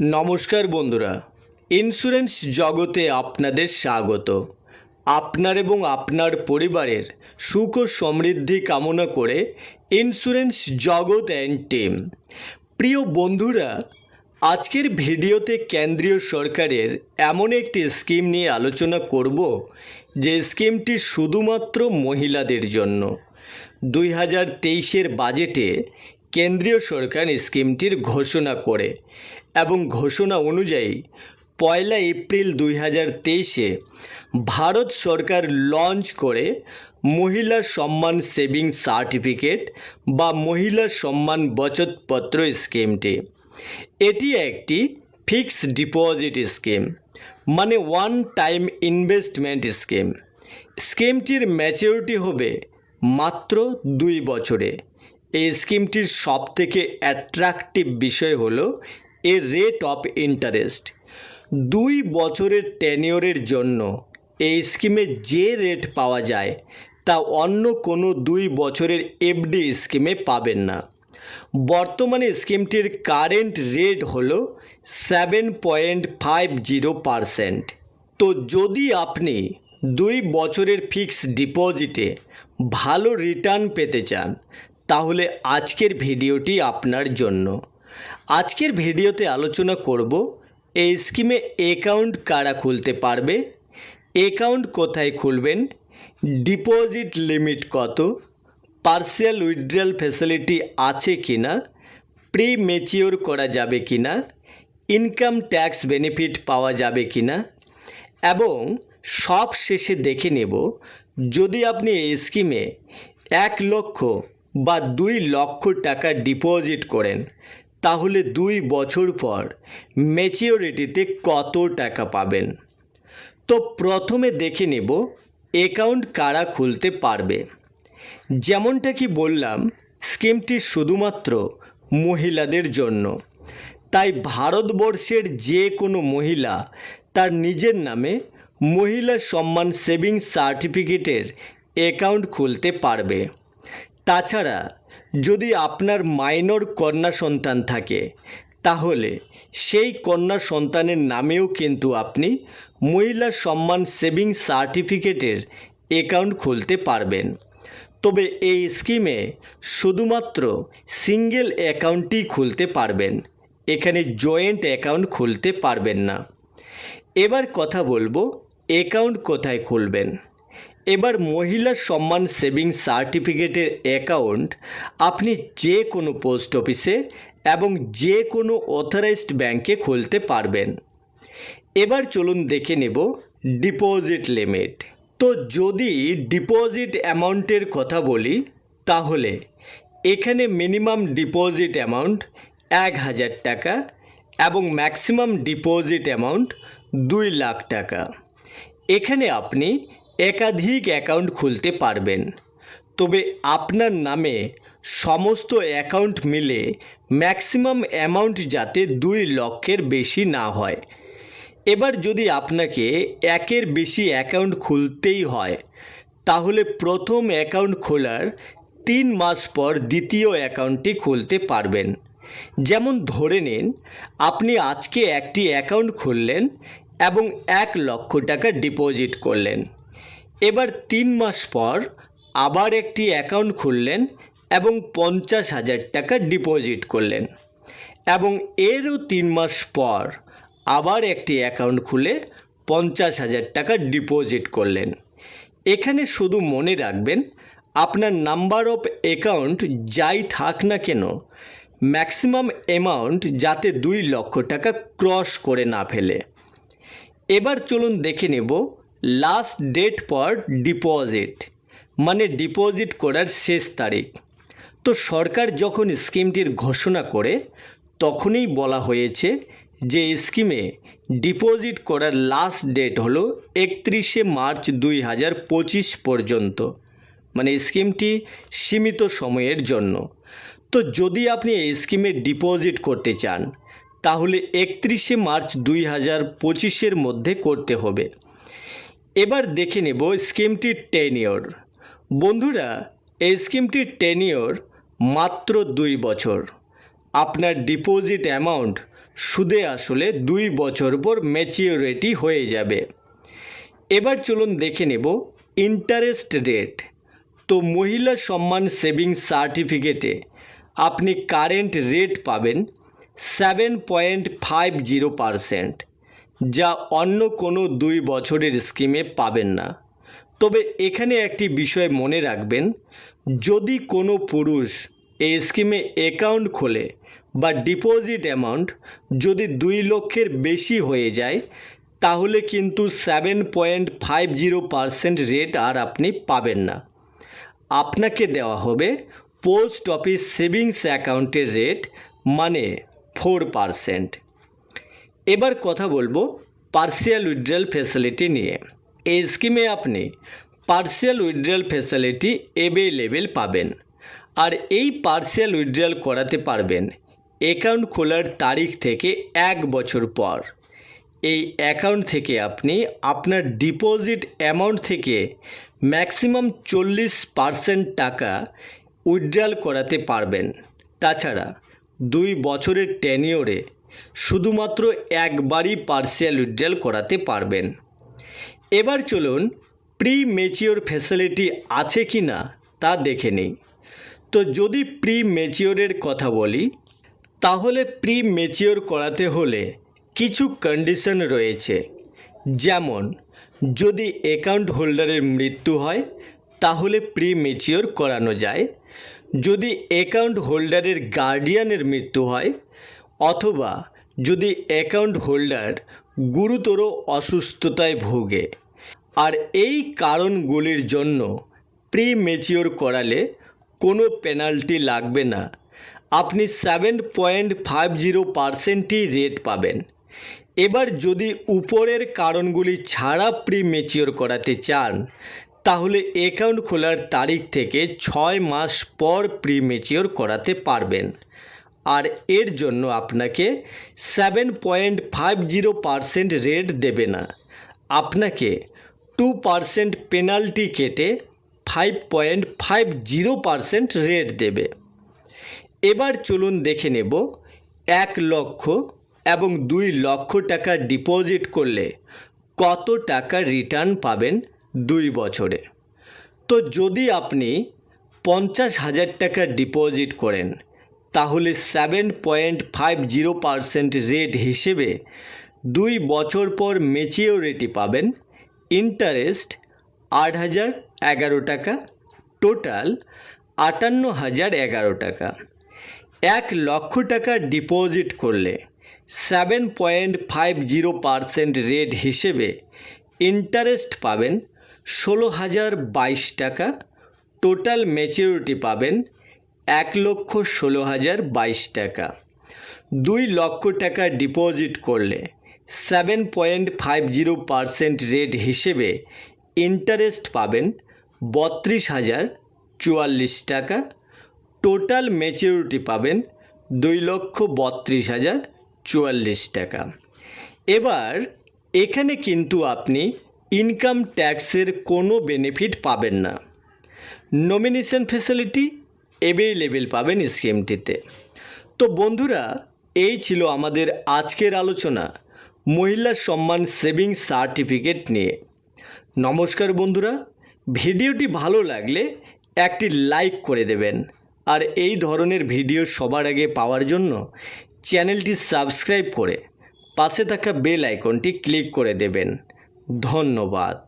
নমস্কার বন্ধুরা ইন্স্যুরেন্স জগতে আপনাদের স্বাগত। আপনার এবং আপনার পরিবারের সুখ ও সমৃদ্ধি কামনা করে ইন্স্যুরেন্স জগৎ অ্যান্ড টিম প্রিয় বন্ধুরা, আজকের ভিডিওতে কেন্দ্রীয় সরকারের এমন একটি স্কিম নিয়ে আলোচনা করব, যে স্কিমটি শুধুমাত্র মহিলাদের জন্য। দুই হাজার তেইশের বাজেটে কেন্দ্রীয় সরকার স্কিমটির ঘোষণা করে। এবং ঘোষণা অনুযায়ী পয়লা এপ্রিল দুই হাজার তেইশে ভারত সরকার লঞ্চ করে মহিলা সম্মান সেভিং সার্টিফিকেট বা মহিলা সম্মান বচতপত্র স্কিমটি। এটি একটি ফিক্সড ডিপোজিট স্কিম মানে ওয়ান টাইম ইনভেস্টমেন্ট স্কিম। স্কিমটির ম্যাচিউরিটি হবে মাত্র দুই বছরে। এই স্কিমটির সবথেকে অ্যাট্রাকটিভ বিষয় হলো এর রেট অফ ইন্টারেস্ট দুই বছরের টেনিওরের জন্য এই স্কিমে যে রেট পাওয়া যায়, তা অন্য কোনো দুই বছরের এফডি স্কিমে পাবেন না। বর্তমানে স্কিমটির কারেন্ট রেট হল seven point five zero percent তো যদি আপনি দুই বছরের ফিক্সড ডিপোজিটে ভালো রিটার্ন পেতে চান, তাহলে আজকের ভিডিওটি আপনার জন্য। আজকের ভিডিওতে আলোচনা করব, এই স্কিমে অ্যাকাউন্ট কারা খুলতে পারবে অ্যাকাউন্ট কোথায় খুলবেন ডিপোজিট লিমিট কত পার্সিয়াল উইথড্রয়াল ফ্যাসিলিটি আছে কি না প্রি মেচিওর করা যাবে কি না ইনকাম ট্যাক্স বেনিফিট পাওয়া যাবে কি না এবং সব শেষে দেখে নেব, যদি আপনি এই স্কিমে এক লক্ষ বা দুই লক্ষ টাকা ডিপোজিট করেন তাহলে দুই বছর পর ম্যাচিওরিটিতে কত টাকা পাবেন? তো প্রথমে দেখে নেব অ্যাকাউন্ট কারা খুলতে পারবে। যেমনটা কি বললাম স্কিমটি শুধুমাত্র মহিলাদের জন্য। তাই ভারতবর্ষের যে কোনো মহিলা তার নিজের নামে মহিলা সম্মান সেভিং সার্টিফিকেটের অ্যাকাউন্ট খুলতে পারবে। তাছাড়া যদি আপনার মাইনর কন্যা সন্তান থাকে, তাহলে সেই কন্যা সন্তানের নামেও কিন্তু আপনি মহিলা সম্মান সেভিং সার্টিফিকেটের অ্যাকাউন্ট খুলতে পারবেন। তবে এই স্কিমে শুধুমাত্র সিঙ্গেল অ্যাকাউন্টই খুলতে পারবেন, এখানে জয়েন্ট অ্যাকাউন্ট খুলতে পারবেন না। এবার কথা বলব অ্যাকাউন্ট কোথায় খুলবেন। এবার মহিলা সম্মান সেভিং সার্টিফিকেটের অ্যাকাউন্ট আপনি যে কোনো পোস্ট অফিসে এবং যে কোনো অথরাইজড ব্যাংকে খুলতে পারবেন। এবার চলুন দেখে নেব ডিপোজিট লিমিট তো যদি ডিপোজিট অ্যামাউন্টের কথা বলি, তাহলে এখানে মিনিমাম ডিপোজিট অ্যামাউন্ট এক হাজার টাকা এবং ম্যাক্সিমাম ডিপোজিট অ্যামাউন্ট দুই লাখ টাকা। এখানে আপনি একাধিক অ্যাকাউন্ট খুলতে পারবেন। তবে আপনার নামে সমস্ত অ্যাকাউন্ট মিলে ম্যাক্সিমাম অ্যামাউন্ট যাতে দুই লক্ষের বেশি না হয়। এবার যদি আপনাকে একের বেশি অ্যাকাউন্ট খুলতেই হয়, তাহলে প্রথম অ্যাকাউন্ট খোলার তিন মাস পর দ্বিতীয় অ্যাকাউন্টটি খুলতে পারবেন। যেমন ধরে নিন, আপনি আজকে একটি অ্যাকাউন্ট খুললেন এবং এক লক্ষ টাকা ডিপোজিট করলেন। এবার তিন মাস পর আবার একটি অ্যাকাউন্ট খুললেন এবং পঞ্চাশ হাজার টাকা ডিপোজিট করলেন। এবং এরও তিন মাস পর আবার একটি অ্যাকাউন্ট খুলে পঞ্চাশ হাজার টাকা ডিপোজিট করলেন। এখানে শুধু মনে রাখবেন, আপনার নাম্বার অফ অ্যাকাউন্ট যাই থাক না কেন ম্যাক্সিমাম অ্যামাউন্ট যাতে দুই লক্ষ টাকা ক্রস করে না ফেলে। এবার চলুন দেখে নেব লাস্ট ডেট ফর ডিপোজিট মানে ডিপোজিট করার শেষ তারিখ। তো সরকার যখন স্কিমটির ঘোষণা করে, তখনই বলা হয়েছে যে স্কিমে ডিপোজিট করার লাস্ট ডেট হলো একত্রিশে মার্চ দুই হাজার পঁচিশ পর্যন্ত মানে স্কিমটি সীমিত সময়ের জন্য। তো যদি আপনি এই স্কিমে ডিপোজিট করতে চান, তাহলে একত্রিশে মার্চ দুই হাজার পঁচিশের মধ্যে করতে হবে। এবার দেখে নেব স্কিমটির টেনিওর বন্ধুরা, এই স্কিমটির টেনিওর মাত্র দুই বছর। আপনার ডিপোজিট অ্যামাউন্ট সুদে আসলে দুই বছর পর ম্যাচিওরিটি হয়ে যাবে। এবার চলুন দেখে নেব ইন্টারেস্ট রেট তো মহিলা সম্মান সেভিংস সার্টিফিকেটে আপনি কারেন্ট রেট পাবেন seven point five zero percent যা অন্য কোনো দুই বছরের স্কিমে পাবেন না। তবে এখানে একটি বিষয় মনে রাখবেন, যদি কোনো পুরুষ এই স্কিমে অ্যাকাউন্ট খোলে বা ডিপোজিট অ্যামাউন্ট যদি দুই লক্ষের বেশি হয়ে যায়, তাহলে কিন্তু seven point five zero percent rate আর আপনি পাবেন না। আপনাকে দেওয়া হবে পোস্ট অফিস সেভিংস অ্যাকাউন্টের রেট মানে ফোর পারসেন্ট এবার কথা বলব পার্সিয়াল উইথড্রয়াল ফ্যাসিলিটি নিয়ে। এই স্কিমে আপনি পার্সিয়াল উইথড্রয়াল ফ্যাসিলিটি অ্যাভেলেবেল পাবেন। আর এই পার্সিয়াল উইথড্রয়াল করাতে পারবেন অ্যাকাউন্ট খোলার তারিখ থেকে এক বছর পর। এই অ্যাকাউন্ট থেকে আপনি আপনার ডিপোজিট অ্যামাউন্ট থেকে ম্যাক্সিমাম চল্লিশ পার্সেন্ট টাকা উইথড্রয়াল করাতে পারবেন। তাছাড়া দুই বছরের টেনিওরে শুধুমাত্র একবারই পার্সিয়াল উইথড্রয়াল করাতে পারবেন। এবার চলুন প্রি মেচিওর ফ্যাসিলিটি আছে কি না তা দেখে নিই। তো যদি প্রি মেচিওরের কথা বলি, তাহলে প্রি মেচিওর করাতে হলে কিছু কন্ডিশন রয়েছে। যেমন, যদি অ্যাকাউন্ট হোল্ডারের মৃত্যু হয়, তাহলে প্রি মেচিওর করানো যায়। যদি অ্যাকাউন্ট হোল্ডারের গার্ডিয়ানের মৃত্যু হয় অথবা যদি অ্যাকাউন্ট হোল্ডার গুরুতর অসুস্থতায় ভোগে। আর এই কারণগুলির জন্য প্রি মেচিওর করালে কোনো পেনাল্টি লাগবে না। আপনি সেভেন পয়েন্ট ফাইভ জিরো পারসেন্টই রেট পাবেন। এবার যদি উপরের কারণগুলি ছাড়া প্রি মেচিওর করাতে চান, তাহলে অ্যাকাউন্ট খোলার তারিখ থেকে ছয় মাস পর প্রি মেচিওর করাতে পারবেন। আর এর জন্য আপনাকে seven point five zero percent rate দেবে না। আপনাকে টু পারসেন্ট পেনাল্টি কেটে five point five zero percent rate দেবে। এবার চলুন দেখে নেব, এক লক্ষ এবং দুই লক্ষ টাকা ডিপোজিট করলে কত টাকা রিটার্ন পাবেন দুই বছরে। তো যদি আপনি পঞ্চাশ হাজার টাকা ডিপোজিট করেন তাহলে seven point five zero percent rate হিসেবে দুই বছর পর মেচিওরিটি পাবেন। ইন্টারেস্ট আট হাজার এগারো টাকা টোটাল আটান্ন হাজার এগারো টাকা। এক লক্ষ টাকা ডিপোজিট করলে seven point five zero percent rate হিসেবে ইন্টারেস্ট পাবেন ষোলো হাজার বাইশ টাকা টোটাল ম্যাচিউরিটি পাবেন এক লক্ষ ষোলো হাজার বাইশ টাকা। দুই লক্ষ টাকা ডিপোজিট করলে seven point five zero percent rate হিসেবে ইন্টারেস্ট পাবেন বত্রিশ হাজার চুয়াল্লিশ টাকা। টোটাল ম্যাচিউরিটি পাবেন দুই লক্ষ বত্রিশ হাজার চুয়াল্লিশ টাকা। এবার এখানে কিন্তু আপনি ইনকাম ট্যাক্সের কোনো বেনিফিট পাবেন না। নমিনেশন ফেসিলিটি অ্যাভেলেবেল পাবেন স্কিমটিতে তো বন্ধুরা, এই ছিল আমাদের আজকের আলোচনা মহিলা সম্মান সেভিং সার্টিফিকেট নিয়ে। নমস্কার বন্ধুরা, ভিডিওটি ভালো লাগলে একটি লাইক করে দেবেন। আর এই ধরনের ভিডিও সবার আগে পাওয়ার জন্য চ্যানেলটি সাবস্ক্রাইব করে পাশে থাকা বেল আইকনটি ক্লিক করে দেবেন। ধন্যবাদ।